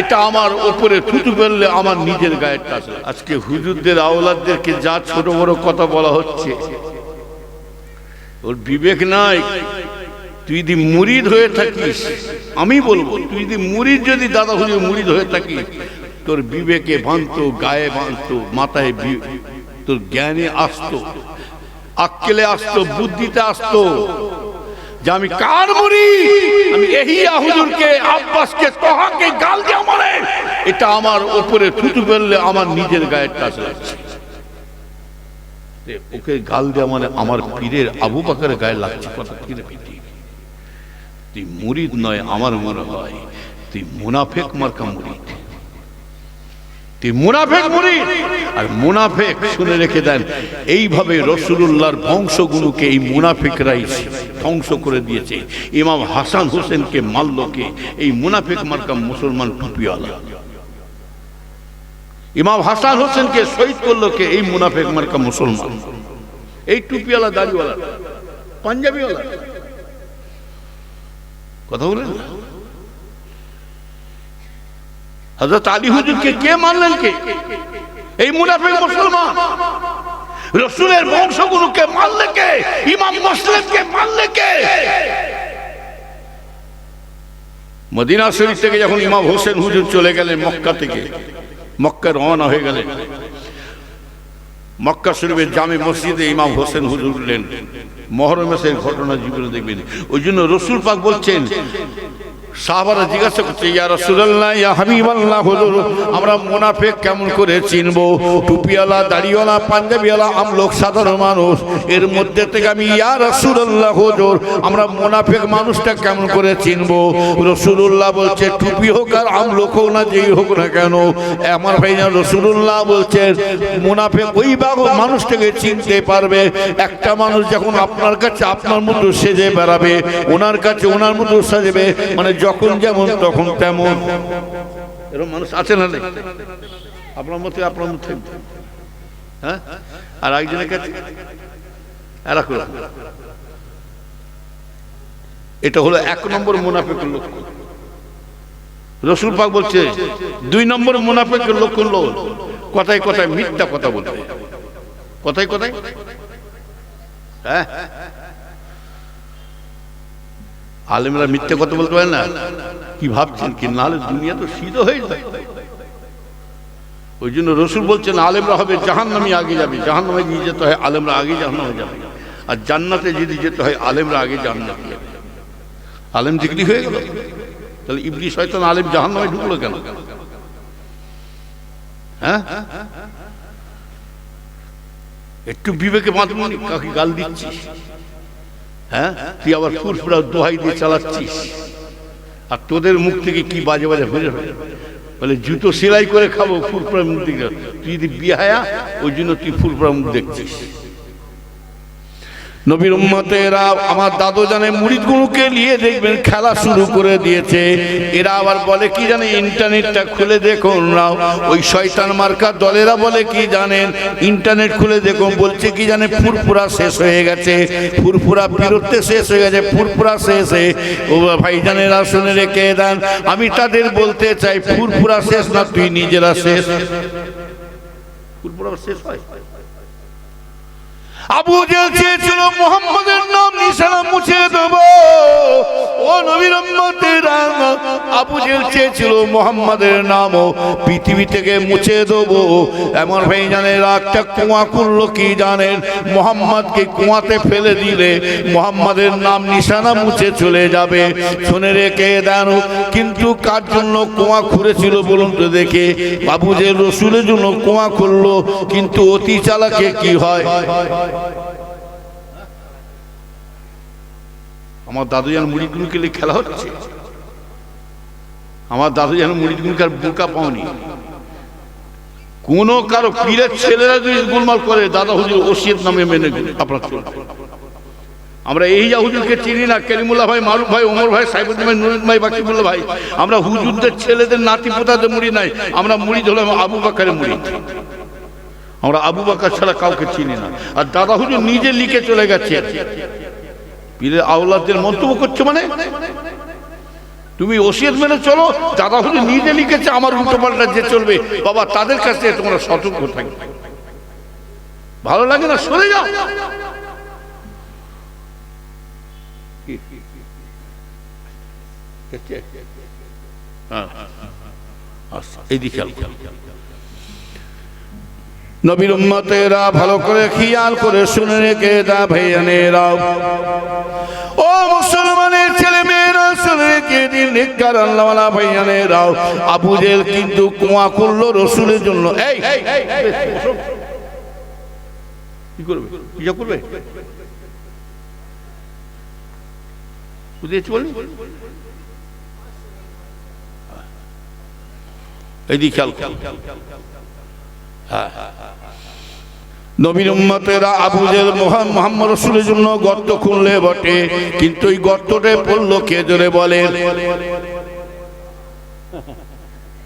এটা আমার ফেললে আমার নিজের আজকে হুজুরদের যা ছোট বড় কথা বলা হচ্ছে, ওর বিবেক নাই। তুই যদি হয়ে আমি বলব, তুই যদি মুরিদ, যদি দাদা হুজুর মুরিদ হয়ে থাকিস, তোর বিবেকে ভাঙতো গায়ে ভাঙতো মাথায় তোর জ্ঞানে আসতো, আক্কেলে আসতো, বুদ্ধিতে আসতো। যে আমি কার মরি আমি এহিয়া হুজুরকে, আব্বাসকে, তোহাকে গাল দিয়ে আমারে এটা আমার উপরে থুতু ফেললে আমার নিজের গায়ের টাচ লাগছে। ওকে গাল দেওয়া মানে আমার পীরের আবু বাকারের গায়ে লাগছে। কথা কিনে তুই মুরিদ নয়, আমার মনে হয় তুই মুনাফেক মার্কা মুরিদ তুই মুনাফেক মুরিদ আর মুনাফেক শুনে রেখে দেন, এইভাবে রসুলুল্লাহর বংশগুলোকে এই মুনাফিকরাই ধ্বংস করে দিয়েছে। ইমাম হাসান হোসেনকে মাল্লকে এই মুনাফেক মার্কা মুসলমান টুপিওয়ালা। ইমাম হাসান হোসেনকে শহীদ করল কে এই মুনাফেক মার্কা মুসলমান। এই টুপিওয়ালা দাড়িওয়ালা, পাঞ্জাবিওয়ালা। কথা বলেন না? হজরত আলী হুজুরকে কে মানলেন কে? এই মুনাফেক মুসলমান। রসুলের বংশগুলোকে মানলে কে? ইমাম মুসলিমকে মানলে কে? মদিনা শরীফ থেকে যখন ইমাম হোসেন হুজুর চলে গেলেন মক্কা থেকে, মক্কা রওনা হয়ে গেলেন। মক্কা শরীফের জামে মসজিদে ইমাম হোসেন হুজুর উঠলেন। মহরম মাসের ঘটনা জীবনে দেখবেন। ওই জন্য রসুল পাক বলছেন সাহাবারা জিজ্ঞাসা করছে, ইয়া রাসূলুল্লাহ, ইয়া হাবিবাল্লাহ, হুজুর, আমরা মুনাফিক কেমন করে চিনব? টুপিওয়ালা, দাড়িওয়ালা, পাঞ্জাবিওয়ালা, আমলোক সাধারণ মানুষ। এর মধ্যে থেকে আমি, ইয়া রাসূলুল্লাহ, হুজুর, আমরা মুনাফিক মানুষটা কেমন করে চিনব? রাসূলুল্লাহ বলছে, টুপি হোক আর আমলোক হোক না, যেই হোক না কেন। আমার ভাই না, রাসূলুল্লাহ বলছেন মুনাফিক ওই বাগ মানুষটাকে চিনতে পারবে। একটা মানুষ যখন আপনার কাছে আপনার মতো সেজে বেড়াবে, ওনার কাছে ওনার মতো সাজবে মানে যখন যেমন, তখন তেমন। এরকম মানুষ আছে না? আপনার মতে, আপনার মধ্যে হ্যাঁ? আর একজনের কাছে? এটা হলো এক নম্বর মুনাফিকের লক্ষণ। রসুল পাক বলছে, দুই নম্বর মুনাফিকের লক্ষণ হলো, কথায় কথায় মিথ্যা কথা বলবে কথায় কথায়? হ্যাঁ? আলেমরা মিথ্যে কথা বলতে পারে না। কি ভাবছেন কি? নাহলে দুনিয়া তো সিদ্ধ হয়ে যায়। ওই জন্য রসুল বলছেন, আলেমরা হবে জাহান নামে আগে যাবে। জাহান নামে নিয়ে যেতে হয়, আলেমরা আগে জাহান নামে যাবে। আর জান্নাতে যদি যেতে হয়, আলেমরা আগে জান্নাতে যাবে। আলেম ডিগ্রি হয়ে গেল। তাহলে ইবলি শয়তান আলেম জাহান নামে ঢুকলো কেন? হ্যাঁ? একটু বিবেকে বাঁধবনি কাকে গাল দিচ্ছিস? হ্যাঁ? তুই আবার ফুরফুরা দোহাই দিয়ে চালাচ্ছিস। আর তোদের মুখ থেকে কি বাজে বাজে হয়ে? যাবে বলে, জুতো সেলাই করে খাব ফুরফুরা মুখ দেখে। তুই যদি বিহায়া ওই জন্য তুই ফুরফুরা মুখ দেখছিস। নবীর উম্মতেরা আমার দাদু জানে মুড়িদগুলোকে নিয়ে দেখবেন খেলা শুরু করে দিয়েছে। এরা আবার বলে, কি জানে ইন্টারনেটটা খুলে দেখুন না? ওই শয়তান মার্কা দলেরা বলে, কি জানেন? ইন্টারনেট খুলে দেখুন। বলছে, কি জানে ফুরফুরা শেষ হয়ে গেছে? ফুরফুরা বিরুদ্ধে শেষ হয়ে গেছে, ফুরফুরা শেষে ও ভাইজানেরা শুনে রেখে দেন। আমি তাদের বলতে চাই, ফুরফুরা শেষ না, তুই নিজেরা শেষ। ফুরফুরা শেষ হয়? আবু জেল চেয়েছিল মোহাম্মদের নাম নিশানা মুছে দেব। ও নবীর আবু জেল চেয়েছিল মোহাম্মদের নাম। পৃথিবী থেকে মুছে দেব। এমন কি জানেন? ফেলে দিলে নাম নিশানা মুছে চলে যাবে। শুনে রেখে দেন। কিন্তু কার জন্য কুয়া খুঁড়েছিল বলুন তো দেখে? বাবু যে রসুলের জন্য কুয়া খুললো কিন্তু অতি চালাকে কি হয়? আমার দাদু যেন মুড়িগুলোকে খেলা হচ্ছে। আমার দাদু যেন মুড়িগুলোকে আর বোকা পাওনি। কোন কারও পীরের ছেলেরা যদি গোলমাল করে, দাদা হুজুর ওসিয়ত নামে মেনে আপনার আমরা এই যা হুজুরকে চিনি না কেলিমুল্লাহ ভাই, মারুফ ভাই, ওমর ভাই সাইবুদ্দিন ভাই নুরুদ্দিন ভাই, বাকিবুল্লাহ ভাই, আমরা হুজুরদের ছেলেদের নাতি পোতাদের মুড়ি নাই, আমরা মুড়ি ধরলাম আবু বাকারের মুড়ি। আমরা আবু বাকার ছাড়া কাউকে চিনি না। আর দাদা হুজুর নিজে লিখে চলে গেছে। পীরের আওলাদের মন্তব্য করছে মানে? তুমি ওসিয়ত মেনে চলো দাদা হুজুর নিজে লিখেছে আমার উল্টো পাল্টা যে চলবে। বাবা তাদের কাছে তোমরা সতর্ক থাকবে। ভালো লাগে না? সরে যাও। হ্যাঁ, আচ্ছা, এইদিকে। নবীর উম্মতেরা ভালো করে খেয়াল করে শুনে রেখে দা ভাইয়ানেরা। ও মুসলমানের ছেলে মেয়েরা শুনে রেখে দিন নিকার আল্লাহওয়ালা ভাইয়ানেরাও আবু জেল কিন্তু কুয়া করল রসুলের জন্য। এই এই, এই, এই, কি করবে? কি করবে? বুঝেছি বলি এইদিকে খেয়াল খেয়াল নবীন উম্মতেরা আবু জেল মোহাম্মদ রসুলের জন্য গর্ত খুললে বটে। কিন্তু ওই গর্তটা পড়ল কে জোরে বলে?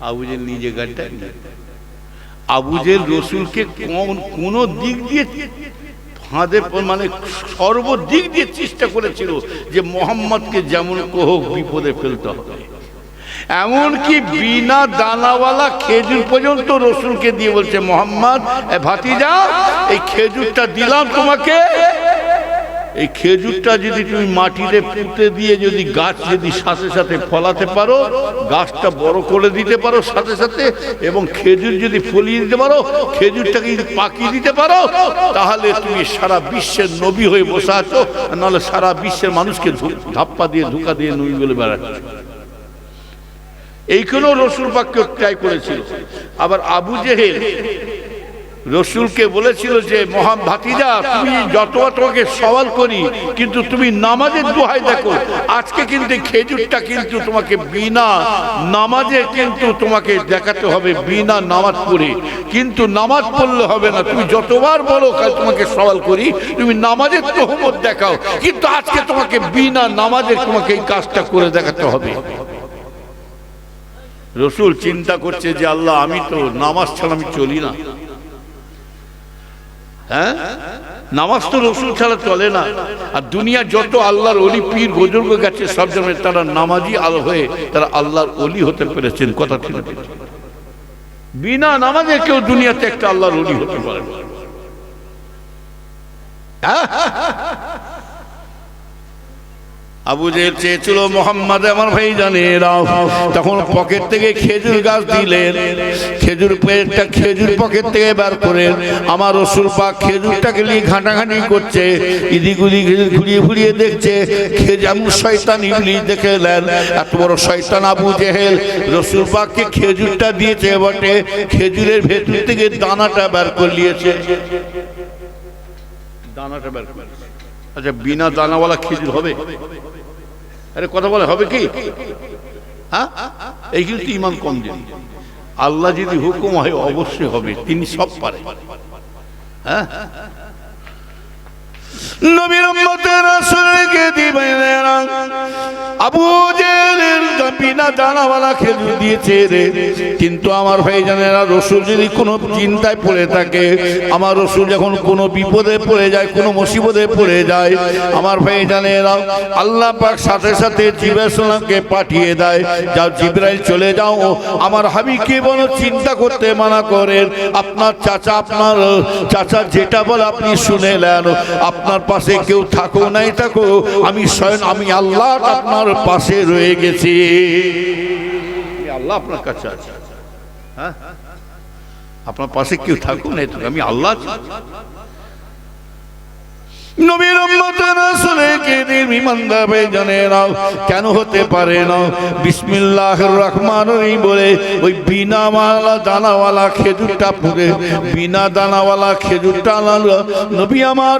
আবু জেল নিজে গাড়িটা আবু জেল রসুলকে কোন কোন দিক দিয়ে ফাঁদে মানে সর্বদিক দিয়ে চেষ্টা করেছিল যে মোহাম্মদকে যেমন হোক বিপদে ফেলতে হবে। এমনকি বিনা দানাওয়ালা খেজুর পর্যন্ত রসুলকে দিয়ে বলছে মোহাম্মদ এ ভাতিজা এই খেজুরটা দিলাম তোমাকে। এই খেজুরটা যদি তুমি মাটিতে পুঁতে দিয়ে যদি গাছ যদি সাথে সাথে ফলাতে পারো গাছটা বড় করে দিতে পারো সাথে সাথে এবং খেজুর যদি ফলিয়ে দিতে পারো খেজুরটাকে যদি পাকিয়ে দিতে পারো তাহলে তুমি সারা বিশ্বের নবী হয়ে বসে আছো নাহলে সারা বিশ্বের মানুষকে ধাপ্পা দিয়ে ধোকা দিয়ে নবী বলে বেড়াচ্ছ। এইখানেও রসুল বাক্য ট্রাই করেছিল। আবার আবু জেহেল রসুলকে বলেছিল যে, মহান ভাতিজা, তুমি যত তোমাকে সওয়াল করি, কিন্তু তুমি নামাজের দোহাই দেখো। আজকে কিন্তু খেজুরটা কিন্তু তোমাকে বিনা নামাজে কিন্তু তোমাকে দেখাতে হবে, বিনা নামাজ পড়ে। কিন্তু নামাজ পড়লে হবে না। তুমি যতবার বলো তোমাকে সওয়াল করি, তুমি নামাজের তহমত দেখাও। কিন্তু আজকে তোমাকে বিনা নামাজে তোমাকে এই কাজটা করে দেখাতে হবে। রসুল চিন্তা করছে যে আল্লাহ, আমি তো নামাজ ছাড়া আমি চলি না। হ্যাঁ? নামাজ তো রসুল ছাড়া চলে না। আর দুনিয়া যত আল্লাহর অলি পীর, বুজুর্গ গেছে, সব জন্য তারা নামাজি আলো হয়ে তারা আল্লাহর অলি হতে পেরেছেন, কথা ঠিক বিনা নামাজে কেউ দুনিয়াতে একটা আল্লাহর অলি হতে পারে। আবু জেল চেয়েছিল, মোহাম্মদ, আমার ভাই জানে রাও তখন পকেট থেকে খেজুর গাছ দিলেন। খেজুর একটা খেজুর পকেট থেকে বার করে আমার রসুল পাক খেজুরটাকে নিয়ে ঘাঁটাঘাঁটি করছে। ইদিক উদিক ঘুরিয়ে ঘুরিয়ে দেখছে, খেজামু শয়তান ইবলিশ দেখে নেন। এত বড় শয়তান আবু জেহেল। রসুল পাককে খেজুরটা দিয়েছে বটে। খেজুরের ভেতর থেকে দানাটা বার করে নিয়েছে। দানাটা বার করে আচ্ছা বিনা দানাওয়ালা খেজুর হবে? আরে কথা বলে, হবে কি? হ্যাঁ? এই কিন্তু ইমান কম দিন। আল্লাহ যদি হুকুম হয়, অবশ্যই হবে। তিনি সব পারে। হ্যাঁ? নবীর উম্মতের রাসূলকে দিবেন আবু জেলের বিনা দানাওয়ালা খেজুর দিয়েছে রে। কিন্তু আমার ভাই জানেরা, রসুল যদি কোনো চিন্তায় পড়ে থাকে, আমার রসুল যখন কোনো বিপদে পড়ে যায়, কোনো মুসিবতে পড়ে যায়, আমার ভাই জানেরা, আল্লাহ পাক সাথে সাথে জিব্রাইলকে পাঠিয়ে দেয়, যাও জিব্রাইল চলে যাও। আমার হাবিকে বলো, চিন্তা করতে মানা করেন, আপনার চাচা আপনার চাচা যেটা বলে আপনি শুনে নেন আপনার পাশে কেউ থাকো নাই থাকো আমি স্বয়ং, আমি আল্লাহ আপনার পাশে রয়ে গেছি। আল্লাহ আপনার কাছে আছে হ্যাঁ আপনার পাশে কেউ থাকুন আমি আল্লাহ। নবীর কেন হতে পারে না? বলে, ওই বিনা মালা দানাওয়ালা খেজুরটা বিনা দানাওয়ালা খেজুরটা নবী আমার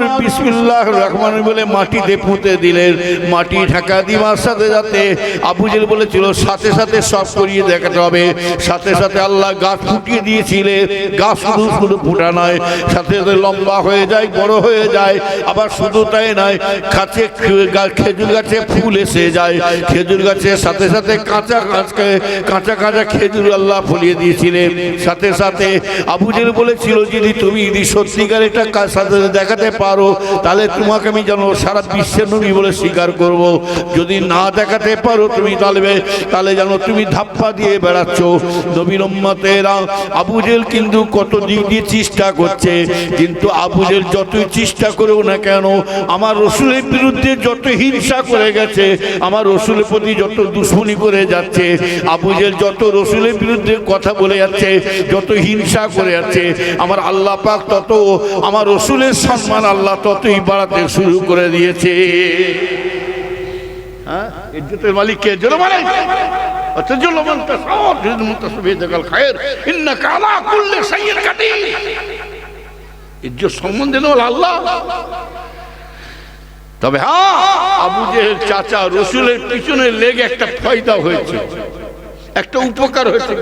রহমানির বলে মাটিতে পুঁতে দিলেন। মাটি ঢাকা দিবার সাথে সাথে আবু জেল বলেছিল, সাথে সাথে সব করিয়ে দেখাতে হবে। সাথে সাথে আল্লাহ গাছ ফুটিয়ে দিয়েছিলেন। গাছ শুধু শুধু ফুটা নয়, সাথে সাথে লম্বা হয়ে যায়, বড় হয়ে যায়। আবার আবার শুধু তাই নয়, কাছে খেজুর গাছে ফুল এসে যায়। খেজুর গাছের সাথে সাথে কাঁচা কাঁচকে কাঁচা কাঁচা খেজুর আল্লাহ ফলিয়ে দিয়েছিলেন। সাথে সাথে আবুজের বলেছিল, যদি তুমি যদি সত্যিকার কার সাথে দেখাতে পারো, তাহলে তোমাকে আমি যেন সারা বিশ্বের নবী বলে স্বীকার করব। যদি না দেখাতে পারো তুমি তাহলে তাহলে যেন তুমি ধাপ্পা দিয়ে বেড়াচ্ছ। নবীর উম্মতেরা আবুজেল কিন্তু কত দিক দিয়ে চেষ্টা করছে, কিন্তু আবুজেল যতই চেষ্টা করেও না কেন আমার রসুলের বিরুদ্ধে যত হিংসা করে গেছে, আমার রসুলের প্রতি যত দুশ্মনী করে যাচ্ছে আবুজেল যত রসুলের বিরুদ্ধে কথা বলে যাচ্ছে, যত হিংসা করে যাচ্ছে, আমার আল্লাহ পাক তত, আমার রসুলের সম্মান আল্লাহ ততই বাড়াতে শুরু করে দিয়েছে। হ্যাঁ? আল্লাহ। তবে হ্যাঁ আবু জেহেল চাচা রসুলের পিছনে লেগে একটা ফায়দা হয়েছে। একটা উপকার হয়েছে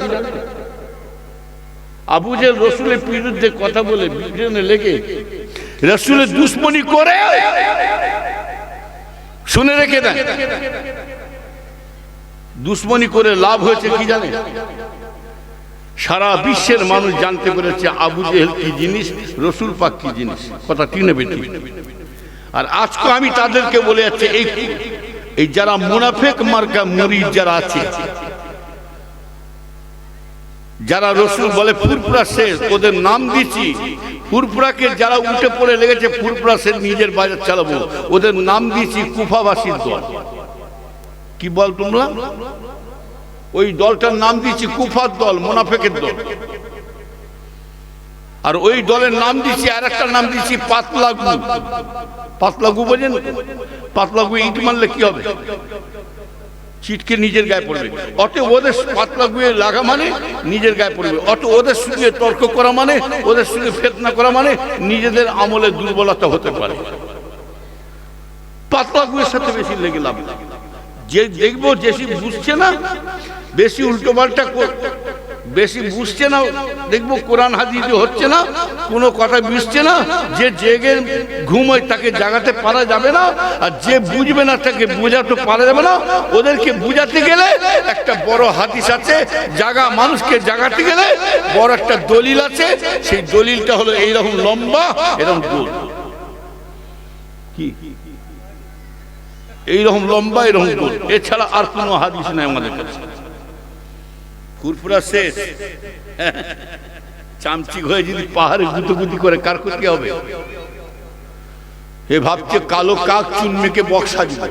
আবু জেহেল রসুলের বিরুদ্ধে কথা বলে পিছনে লেগে রসুলের দুশ্মনী করে। শুনে রেখে দেন। দুশ্মনী করে লাভ হয়েছে কি জানে সারা বিশ্বের মানুষ জানতে পেরেছে আবু জেহেল কি জিনিস, রসুল পাক কি জিনিস। কথা টিনে বেটি। আর আজকে আমি তাদেরকে বলে যাচ্ছি, এই এই যারা মুনাফেক মার্কা মুরিদ যারা আছে, যারা রসুল বলে ফুরপুরা শেষ, ওদের নাম দিচ্ছি। ফুরপুরাকে যারা উঠে পড়ে লেগেছে ফুরপুরা শেষ, নিজের বাজার চালাবো। ওদের নাম দিয়েছি কুফাবাসীর দল। কি বল তোমরা? ওই দলটার নাম দিয়েছি কুফার দল, মোনাফেকের দল। আর ওই দলের নাম দিচ্ছি আর একটা নাম দিচ্ছি পাতলাগু। পাতলাগু বোঝেন? পাতলাগু ইট মারলে কি হবে? চিটকে নিজের গায়ে পড়বে। অত ওদের পাতলা গুয়ে লাগা মানে নিজের গায়ে পড়বে। অত ওদের সঙ্গে তর্ক করা মানে ওদের সঙ্গে ফেতনা করা মানে নিজেদের আমলে দুর্বলতা হতে পারে। পাতলা গুয়ের সাথে বেশি লেগে লাভ। যে দেখব বেশি বুঝছে না, বেশি উল্টো পাল্টা বেশি বুঝছে না, দেখব কোরআন হাদিস হচ্ছে না, কোনো কথা বুঝছে না, যে জেগে ঘুমোয় তাকে জাগাতে পারা যাবে না, আর যে বুঝবে না তাকে বোঝাতে পারা যাবে না। ওদেরকে বুঝাতে গেলে একটা বড় হাদিস আছে, জাগা মানুষকে জাগাতে গেলে বড় একটা দলিল আছে, সেই দলিলটা হলো এইরকম লম্বা, এরকম গোল। কি? এইরকম লম্বা, এরকম গোল। এছাড়া আর কোনো হাদিস নাই আমাদের কাছে। ফুরফুরা শেষ। চামচিক হয়ে যদি পাহাড়ে গুতগুতি করে, কার ক্ষতি হবে? এ ভাবছে কালো কাক চুনমেকে বক্সা দিবে।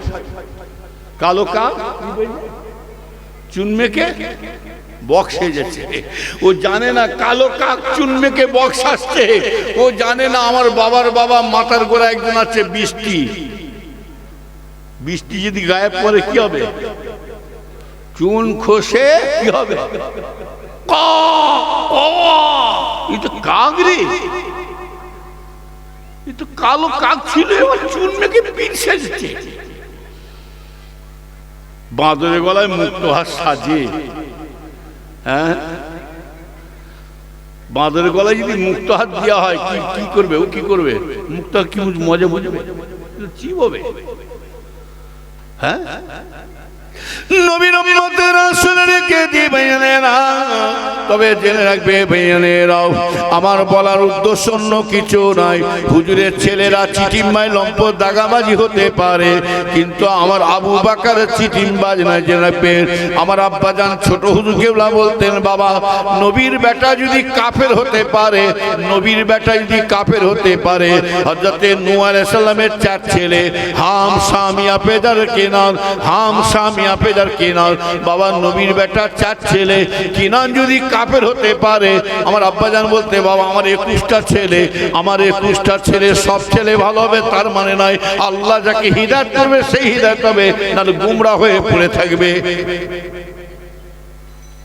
কালো কাক? চুনমেকে? বক্স যাচ্ছে। ও জানে না কালো কাক চুনমেকে বক্স আসছে। ও জানে না আমার বাবার বাবা মাথার গোড়া একজন আছে, বৃষ্টি। বৃষ্টি যদি গায়ে পড়ে কি হবে? চুন খসে কি হবে? তো কাক রে তো কালো কাক ছিল, এবার চুন মেঘে পিঠ সেজেছে? বাঁদরের গলায় মুক্ত হাত সাজে। হ্যাঁ? বাঁদরের গলায় যদি মুক্ত হাত দেওয়া হয়, কি কি করবে? ও কি করবে? মুক্ত কি মজা বুঝবে? চিববে হ্যাঁ? নবীর উম্মতের শুনে রেখে দি ভাইয়ানেরা তবে জেনে রাখবে ভাইয়ানেরাও আমার বলার উদ্দেশ্য অন্য কিছু নাই হুজুরের ছেলেরা চিটিম্বাই লম্প দাগাবাজি হতে পারে, কিন্তু আমার আবু বাকার চিটিমবাজ নাই জেনে রাখবে। আমার আব্বা যান ছোট হুজুর কেবলা বলতেন, বাবা, নবীর বেটা যদি কাফের হতে পারে, নবীর বেটা যদি কাফের হতে পারে হজরতে নুয়ার সাল্লামের চার ছেলে, হাম সামিয়া পেদার কেনান, হাম সামিয়া পেদার কেনান বাবা, নবীর বেটা, চার ছেলে। কিনান যদি কাফের হতে পারে? আমার আব্বাজান বলতে, বাবা, আমার একুশটা ছেলে। আমার একুশটা ছেলে, সব ছেলে ভালো হবে, তার মানে নয়, আল্লাহ যাকে হৃদায়ত করবে, সেই হৃদায়ত হবে, নাহলে গুমরা হয়ে পড়ে থাকবে।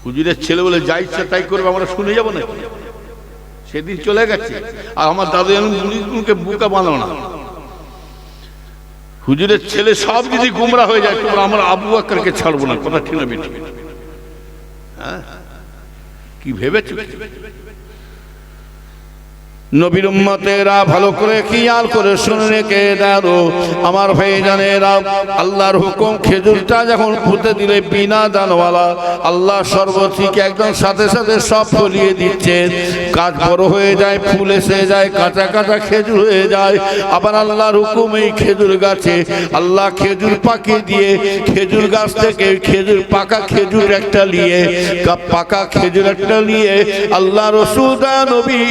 হুজুরের ছেলে বলে, যা ইচ্ছা তাই করবে, আমরা শুনে যাব না সেদিন চলে গেছে। আর আমার দাদু যেন মুড়িগুলোকে বুকা বানানো না। হুজুরের ছেলে সব যদি গুমরা হয়ে যায়, তোমরা আমার আবু আক্কারকে ছাড়বো না। কথা ঠিক না বেটি হ্যাঁ? কি ভেবেছো? নবীর উম্মতেরা ভালো করে খেয়াল করে শুনে রেখে দাঁড়ো আমার ভাই জানেরা আল্লাহর হুকুম খেজুরটা যখন পুঁতে দিলে বিনা দানওয়ালা, আল্লাহ সর্বঠিক একদম সাথে সাথে সব ফলিয়ে দিচ্ছে কাজ বড় হয়ে যায়, ফুল এসে যায়, কাঁচা কাঁচা খেজুর হয়ে যায়। আবার আল্লাহর হুকুম এই খেজুর গাছে, আল্লাহ খেজুর পাকিয়ে দিয়ে খেজুর গাছ থেকে খেজুর, পাকা খেজুর একটা নিয়ে পাকা খেজুর একটা নিয়ে আল্লাহ রসুল নবী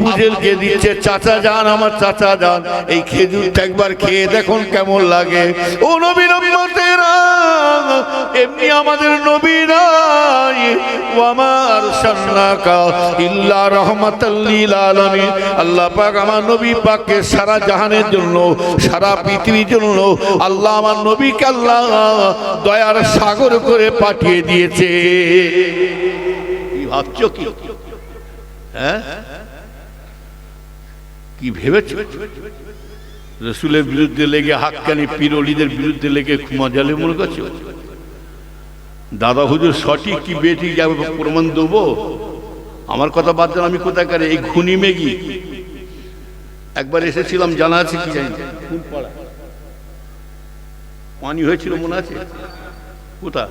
আবু দিচ্ছে চাচা যান, আমার চাচা যান। এই খেজুরটা একবার খেয়ে দেখুন কেমন লাগে। ও নবীর এমনি আমাদের নবী নাই। আমার সান্নাকা ইল্লা রহমাতাল্লিল আলামিন। আল্লাহ পাক আমার নবী পাককে সারা জাহানের জন্য, সারা পৃথিবীর জন্য আল্লাহ আমার নবীকে আল্লাহ দয়ার সাগর করে পাঠিয়ে দিয়েছে। ভাবছ কি? হ্যাঁ? কি ভেবেছ? রসুলের বিরুদ্ধে লেগে হাক্কানি পিরলিদের বিরুদ্ধে লেগে মজালে মনে করছ? দাদা হুজুর, সঠিক কি বেটি যাবে প্রমাণ দেবো? আমার কথা বাদ আমি কোথায় করে এই খুনি মেঘি একবার এসেছিলাম, জানা আছে কি জানি? পানি হয়েছিল মনে আছে? কোথা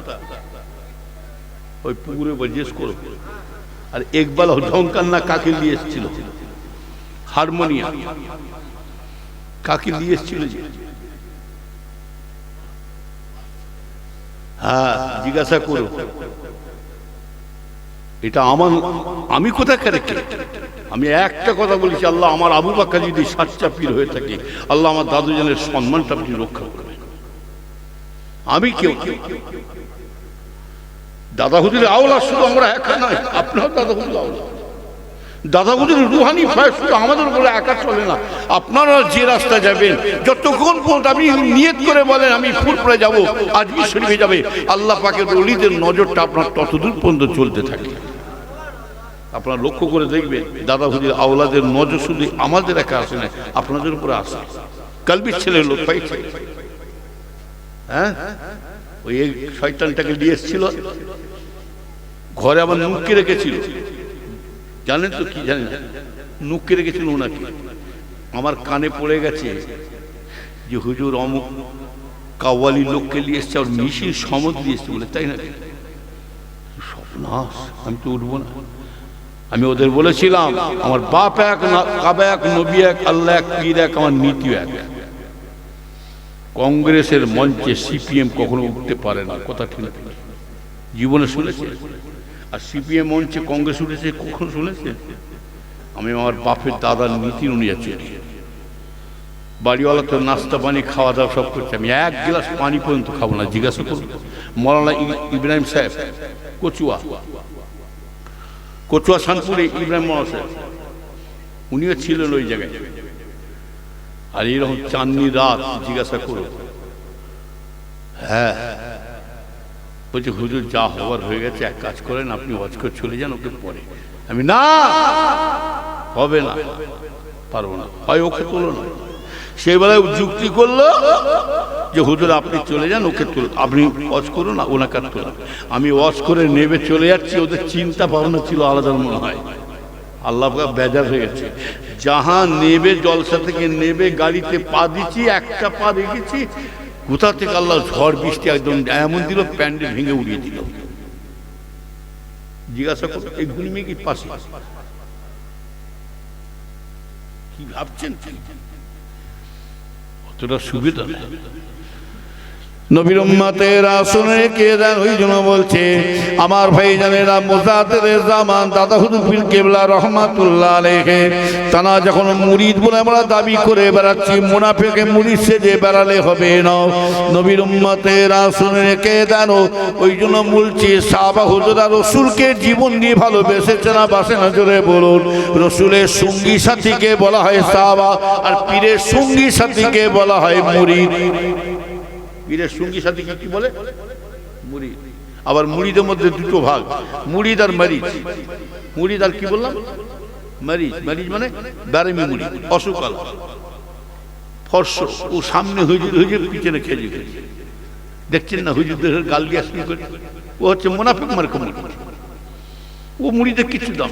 ওই পুকুরে জিজ্ঞেস করো। আর একবাল ঢঙ্কান না কাকে দিয়ে এসেছিল? হারমোনিয়াম। কাকে নিয়ে এসেছিল যে। হ্যাঁ জিজ্ঞাসা করো। এটা আমার, আমি কোথায় আমি একটা কথা বলেছি, আল্লাহ আমার আবু বাক্কা যদি সাচ্চা পীর হয়ে থাকে, আল্লাহ আমার দাদুজনের সম্মানটা আপনি রক্ষা করবেন। আমি কেউ। দাদা হুজুরের আওলা শুধু আমরা একা নয়, আপনার দাদা হুজুর আওলা। দাদা হুজুরের রুহানি শুধু আমাদের উপরে একা চলে না, আপনারা যে রাস্তা যাবেন, যতক্ষণ পর্যন্ত আপনি নিয়ত করে বলেন আমি ফুরপুরে যাব আজমির শরীফে যাবে, আল্লাহ পাকের অলিদের নজরটা আপনার ততদূর পর্যন্ত চলতে থাকে। আপনারা লক্ষ্য করে দেখবেন দাদা হুজুর আওলাদের নজর শুধু আমাদের একা আসে না, আপনাদের উপরে আসে। কালবির ছেলে লোক পাইছে হ্যাঁ? ওই শয়তানটাকে নিয়ে এসেছিল, ঘরে আবার নুকি রেখেছিল। জানেন তো কি জানেন? নুকি রেখেছিল ওনাকে। আমার কানে পড়ে গেছে যে, হুজুর, অমুক কাওয়ালি লোককে নিয়ে এসছে, আর মিশির সমত দিয়ে এসছে বলে, তাই না স্বপ্নাস আমি তো উঠবো না। আমি ওদের বলেছিলাম, আমার বাপ এক কাবা এক, নবী এক, আল্লাহ এক, পীর এক, আমার নীতি এক। কংগ্রেসের মঞ্চে সিপিএম কখনো উঠতে পারে না, কথা ঠিক? জীবনে শুনেছে। আর সিপিএম মঞ্চে কংগ্রেস উঠেছে, কখন শুনেছে আমি আমার বাপের দাদার নীতি অনুযায়ী চলি। বাড়িওয়ালা তো নাস্তা, পানি, খাওয়া দাওয়া সব করছে। আমি এক গ্লাস পানি পর্যন্ত খাব না, জিজ্ঞাসা করব ই- ইব্রাহিম সাহেব, কচুয়া। কচুয়া শানপুরে ইব্রাহিম মৌলানা সাহেব। উনিও ছিলেন ওই জায়গায়। আর এরকম চাঁদনি রাত, জিজ্ঞাসা করো হ্যাঁ বলছে, হুজুর, যা হওয়ার হয়ে গেছে, এক কাজ করেন, আপনি ওয়াজ করে চলে যান, ওকে পরে। আমি, না, হবে না, পারব না। হয়, ওকে তোলো না সেই বেলায় যুক্তি করল যে, হুজুর, আপনি চলে যান, ওকে তুল, আপনি ওয়াজ করুন না, ওনাকে তোলেন আমি ওয়াজ করে নেবে চলে যাচ্ছি, ওদের চিন্তা ভাবনা ছিল আলাদা মনে হয়। আল্লাহ বেজার হয়ে গেছে। যাহা নেবে, জলসা থেকে নেবে, গাড়িতে পা দিচ্ছি, একটা পা রেখেছি কোথা থেকে আল্লাহ ঝড়, বৃষ্টি একদম এমন দিল, প্যান্ডেল ভেঙে উড়িয়ে দিল। জিজ্ঞাসা করো এই গুলিমে কি পাশে? কি ভাবছেন? অতটা সুবিধা ওই জন্য বলছে, আমার ভাই দাদা যখন বলে আমরা দাবি করে বেড়াচ্ছি সেজে বেড়ালে হবে না। কে ওই জন্য বলছি রসুলকে জীবন দিয়ে ভালোবেসেছে না, বাসে না, জোরে বলুন। রসুলের সঙ্গী সাথীকে বলা হয় সাহাবা, আর পীরের সঙ্গী সাথীকে বলা হয় মুরিদ। পীরের সঙ্গী সাথী কি বলে? মুড়ি। আবার মুড়িদের মধ্যে দুটো ভাগ। মুড়িদ আর মারিচ। মুড়িদ আর কি বললাম? মারিচ। মারিচ মানে ব্যারেমি মুড়ি। অসুকাল। ও সামনে হুজুর হুজুর পিছনে দেখছেন না হুজুরদের গাল দিয়ে শুরু করে? ও হচ্ছে মোনাফিক মার্কা ও মুড়িতে কিছু দাম।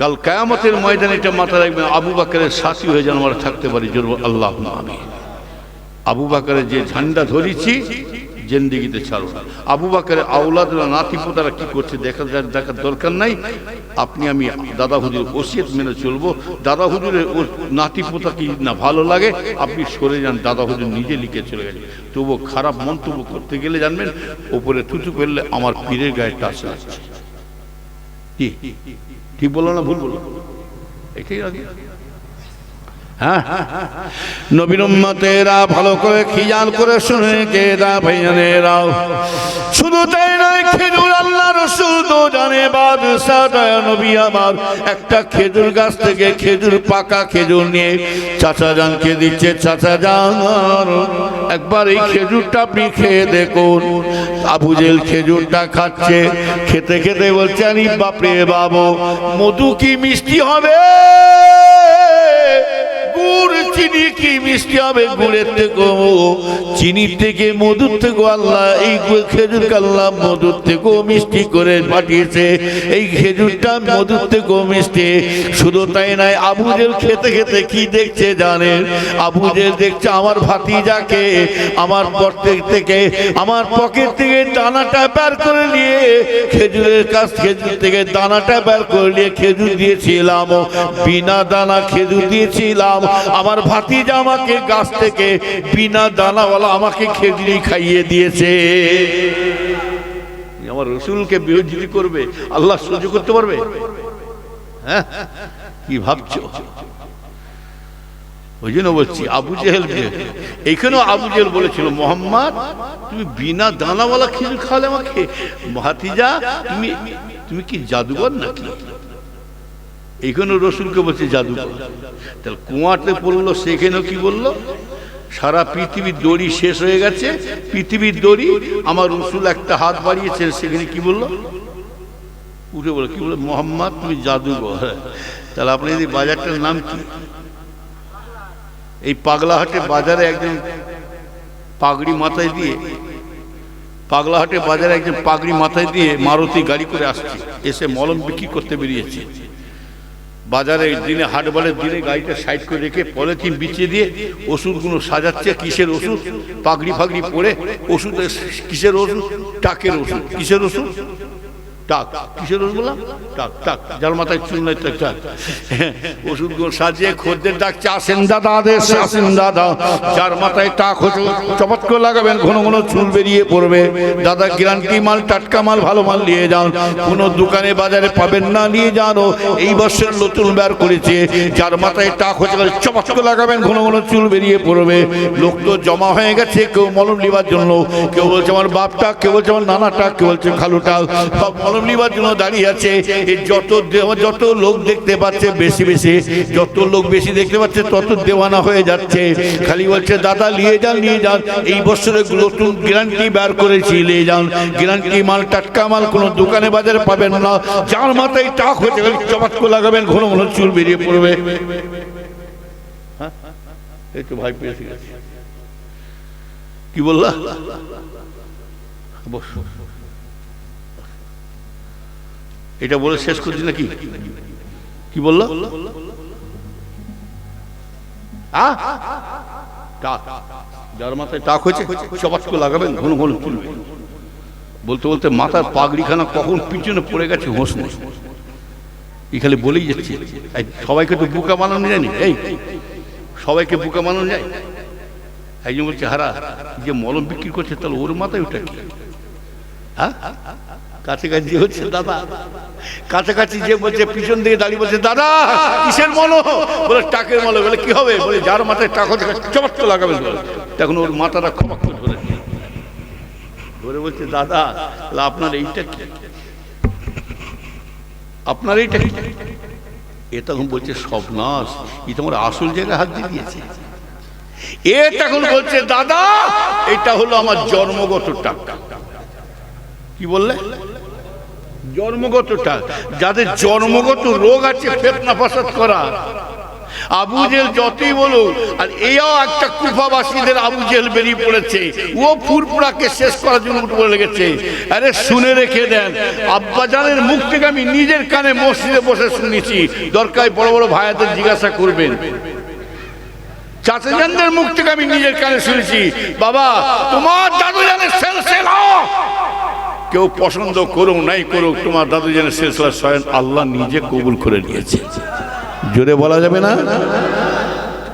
কাল কায়ামতের ময়দানে এটা মাথা আবু বাকারের সাথী হয়ে যেন আমরা থাকতে পারি। জোর আল্লাহ আমি আবু বাকারের যে ঝান্ডা ধরেছি জেন্দিগিতে ছাড়ো আবু বাকারের আউলাদরা নাতি পোতারা কি করছে দেখা দেখার দরকার নাই আপনি আমি দাদা হুজুর ওসিয়ত মেনে চলবো দাদা হুজুরের ও নাতি পোতা কি না ভালো লাগে আপনি সরে যান দাদা হুজুর নিজে লিখে চলে গেছে তবুও খারাপ মন্তব্য করতে গেলে জানবেন ওপরে থুতু করলে আমার পীরের গায়ে টাচ লাগছে কি ঠিক বলো না ভুল বলো এটাই আগে হ্যাঁ? নবীন উম্মতেরা ভালো করে খিয়াল করে শুনে কেদা ভাইয়ানেরাও শুধু নয়, খেজুর আল্লাহ রসুল তো জানে, বাদশাহ নবী আমার। একটা খেজুর গাছ থেকে খেজুর, পাকা খেজুর নিয়ে চাচা জানকে দিচ্ছে, চাচা জান। একবার এই খেজুরটা আপনি খেয়ে দেখুন। আবু জেল খেজুরটা খাচ্ছে, খেতে খেতে বলছে, আরে বাপরে বাবু, মধু কি মিষ্টি হবে? গুড়, চিনি কি মিষ্টি হবে গুড়ের থেকে চিনির থেকে মধুর থেকে আল্লাহ এই খেজুর আল্লাহ মধুর থেকেও মিষ্টি করে পাঠিয়েছে। এই খেজুরটা মধুর থেকেও মিষ্টি। শুধু তাই নয় আবুজেল খেতে খেতে কি দেখছে জানেন? আবুজেল দেখছে আমার ভাতিজাকে, আমার পকেট থেকে, আমার পকেট থেকে দানাটা বের করে নিয়ে, খেজুরের কাছ খেজুর থেকে দানাটা বের করে নিয়ে খেজুর দিয়েছিলাম। বিনা দানা খেজুর দিয়েছিলাম। আমার ভাতিজা আমাকে গাছ থেকে বিনা দানাওয়ালা আমাকে খেজুরি খাইয়ে দিয়েছে। আমার রসুলকে বিরোধিতা করবে, আল্লাহ সহ্য করতে পারবে? হ্যাঁ? কি ভাবছ? ওই জন্য বলছি, আবু জেহেল এইখানেও আবু জেহেল বলেছিল, মোহাম্মদ, তুমি বিনা দানাওয়ালা খেজুর খাওয়ালে আমাকে। ভাতিজা, তুমি তুমি কি জাদুঘর নাকি? এইখানে রসুলকে বলছে জাদুঘর তাহলে কুয়াতে পড়ল, সেখানেও কি বলল? সারা পৃথিবীর দড়ি শেষ হয়ে গেছে, পৃথিবীর দড়ি, আমার রসুল একটা হাত বাড়িয়েছে সেখানে কি বলল? উঠে বলো কি বলে মোহাম্মদ, তুমি জাদুঘর। তাহলে আপনি এই বাজারটার নাম কি? এই পাগলাহাটে বাজারে একজন পাগড়ি মাথায় দিয়ে, পাগলাহাটে বাজারে একজন পাগড়ি মাথায় দিয়ে মারুতি গাড়ি করে আসছে, এসে মলম বিক্রি করতে বেরিয়েছে। বাজারে দিনে হাটবারের দিনে গাড়িটা সাইড করে রেখে পলিথিন বিছিয়ে দিয়ে ওষুধগুলো সাজাচ্ছে, কিসের ওষুধ? পাগড়ি ফাগড়ি পরে ওষুধ, কিসের ওষুধ? টাকের ওষুধ। কিসের ওষুধ? টাক কিসের টাক টাক যার মাথায় চুল নাই টাক টাক সাজিয়ে খদ্দের আসেন দাদা, আদেশ, আসেন দাদা। যার মাথায় টাক হচ্ছে লাগাবেন, ঘন ঘন চুল বেরিয়ে পড়বে। দাদা, গ্যারান্টি মাল, টাটকা মাল, ভালো মাল নিয়ে যান। কোনো দোকানে বাজারে পাবেন না, নিয়ে যান। এই বছর নতুন বের করেছে। যার মাথায় টাক হচ্ছে চপট করে লাগাবেন, ঘন ঘন চুল বেরিয়ে পড়বে। লোক তো জমা হয়ে গেছে, কেউ মলম নিবার জন্য। কেউ বলছে, আমার বাপটা কেউ বলছে, আমার নানাটা কেউ বলছে, খালুটা সব মলম নিবার জন্য দাঁড়িয়ে আছে। যত যত লোক দেখতে পাচ্ছে বেশি বেশি, যত লোক বেশি দেখতে পাচ্ছে তত দেওয়ানা হয়ে যাচ্ছে। খালি বলছে, দাদা, নিয়ে যান নিয়ে যান। এই বছরে নতুন গ্যারান্টি বের করেছি, নিয়ে যান। গ্যারান্টি মাল, টাটকা মাল কোনো দোকানে বাজারে পাবেন না। যার মাথায় টাক হয়েছে, খালি চপাত করে লাগাবেন, ঘন ঘন চুল বেরিয়ে পড়বে। হ্যাঁ? এই তো ভাই পেয়েছি কি বললা? বস। এটা বলে শেষ করছি নাকি? কি বলল? যার মাথায় টাক হয়েছে চপাচ করে লাগাবেন, ঘন ঘন চুলবে। বলতে বলতে মাথার পাগড়িখানা কখন পিছনে পড়ে গেছে হোস নেই এই খালি বলেই যাচ্ছে। সবাইকে তো বুকা বানানো যায়নি এই, সবাইকে বুকা বানানো যায়? একজন বলছে, হারা, যে মলম বিক্রি করছে, তাহলে ওর মাথায় ওটা কি? কাছাকাছি হচ্ছে দাদা। কাছাকাছি যে বলছে, পিছন দিকে দাঁড়িয়ে বলছে, দাদা, কিসের মলো? বলে, টাকের মলো। বলে, কি হবে? বলে, যার মাথায় টাক হচ্ছে চমৎ লাগাবে। তখন ওর মাথাটা খপাক করে ধরে বলছে, দাদা আপনার এইটা কি? আপনার এইটা কি? এ তখন বলছে সবনাশ ই তোমার আসল জায়গায় হাত দিয়ে দিয়েছে। এ তখন বলছে, দাদা, এটা হলো আমার জন্মগত টাকা। কি বললে? জন্মগতটা যাদের জন্মগত রোগ আছে ফেতনা ফাসাদ করা। আবু জেল যতই বলুক আর এও একটা কুফাবাসীদের আবু জেল বেরিয়ে পড়েছে। ও ফুরপুরাকে শেষ করার জন্য উঠে পড়ে লেগেছে। আরে শুনে রেখে দেন আব্বাজানের মুখ থেকে আমি নিজের কানে মসজিদে বসে শুনেছি। দরকার বড় বড় ভাইয়াদের জিজ্ঞাসা করবেন। চাচাজানদের মুখ থেকে আমি নিজের কানে শুনেছি। বাবা তোমার দাদু জানের সেলসেলা কেউ পছন্দ করুক নাই করুক তোমার দাদু সেলসেলা স্বয়ং আল্লাহ নিজে কবুল করে নিয়েছে জোরে বলা যাবে না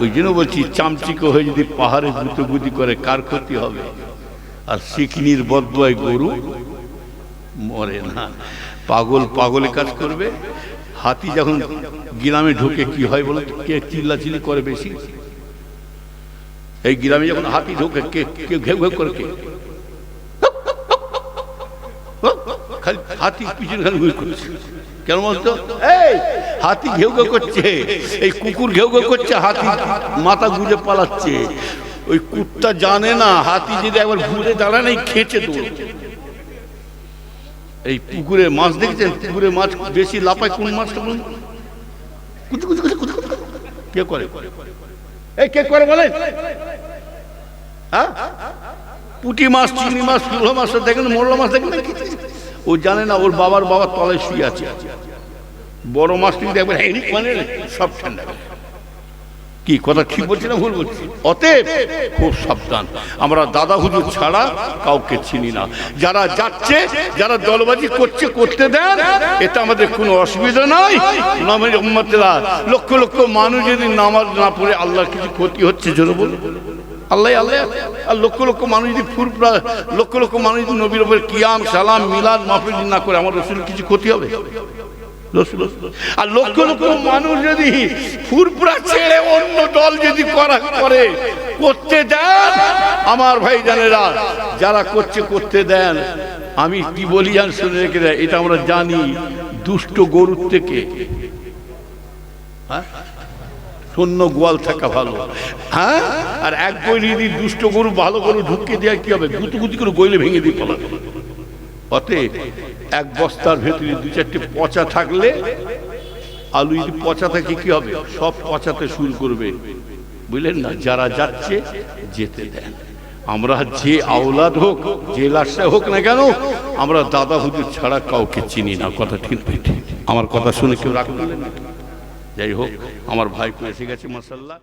ওই জন্য বলছি চামচিকো হয়ে যদি পাহাড়ে গুতি করে কার ক্ষতি হবে আর সিকিনির বদলায় গরু মরে না পাগল পাগলে কাজ করবে হাতি যখন গ্রামে ঢুকে কি হয় বলো? কে চিল্লাচিল্লি করে বেশি এই গ্রামে যখন হাতি ঢোকে কে কে ঘেউ ঘেউ করে কে খালি হাতি পিছনে খালি ঘুরে করছে। কেন বলতো? এই! হাতি ঘেউ ঘেউ করছে। এই কুকুর ঘেউ ঘেউ করছে হাতি মাথা গুজে পালাচ্ছে। ওই কুত্তা জানে না হাতি যদি একবার ঘুরে দাঁড়ায় না এই খেঁচে দৌড় এই পুকুরে মাছ দেখছেন? পুকুরে মাছ বেশি লাপায় কোন মাছটা বলুন? কুচু কুচু কুচু কুচু। কে করে? এই কে করে বলেন? হ্যাঁ? পুঁটি মাছ চিংড়ি মাছ ফুলো মাছ দেখেন মোরলা মাছ দেখেন? না? ও জানে না, ওর বাবার বাবার তলায় শুয়ে আছে। বড় মাছ দেখবেন হেরি মানে সব ঠান্ডা কি কথা ঠিক বলছি না ভুল বলছি? অতএব খুব সাবধান। আমরা দাদা হুজুর ছাড়া কাউকে চিনি না। যারা যাচ্ছে, যারা দলবাজি করছে, করতে দেন এটা আমাদের কোনো অসুবিধা নাই। নামের লক্ষ লক্ষ মানুষ যদি নামাজ না পড়ে আল্লাহর কিছু ক্ষতি হচ্ছে, জোরে বল আল্লাহ আল্লাহ। আর লক্ষ লক্ষ মানুষ যদি ফুরপুরা লক্ষ লক্ষ মানুষ যদি নবীর উপর কিয়াম, সালাম, মিলাদ, মাহফিল না করে, আমার রসুল কিছু ক্ষতি হবে? আর লক্ষ লক্ষ মানুষ যদি ফুরপুরা ছেড়ে অন্য দল যদি করা করে, করতে দেন, আমার ভাই জানেরা যারা করছে, করতে দেন। আমি কি বলি জান শুনে রেখে দেয়, এটা আমরা জানি, দুষ্ট গরুর থেকে। হ্যাঁ? শূন্য গোয়াল থাকা ভালো। হ্যাঁ? আর এক বই যদি দুষ্ট গরু ভালো গরু ঢুকিয়ে দেওয়া কি হবে? গুতু গুতি করে গইলে ভেঙে দিয়ে পলাবে অতএব এক বস্তার ভেতরে দু চারটে পচা থাকলে, আলু যদি পচা থাকে, কি হবে? সব পচাতে শুরু করবে। বুঝলেন না? যারা যাচ্ছে, যেতে দেন। আমরা যে আওলাদ হোক, যে লাশে হোক না কেন, আমরা দাদা হুজুর ছাড়া কাউকে চিনি না। কথা ঠিক আমার কথা শুনে কেউ রাখবেন যাই হোক আমার ভাই এসে গেছে মাসাল্লাহ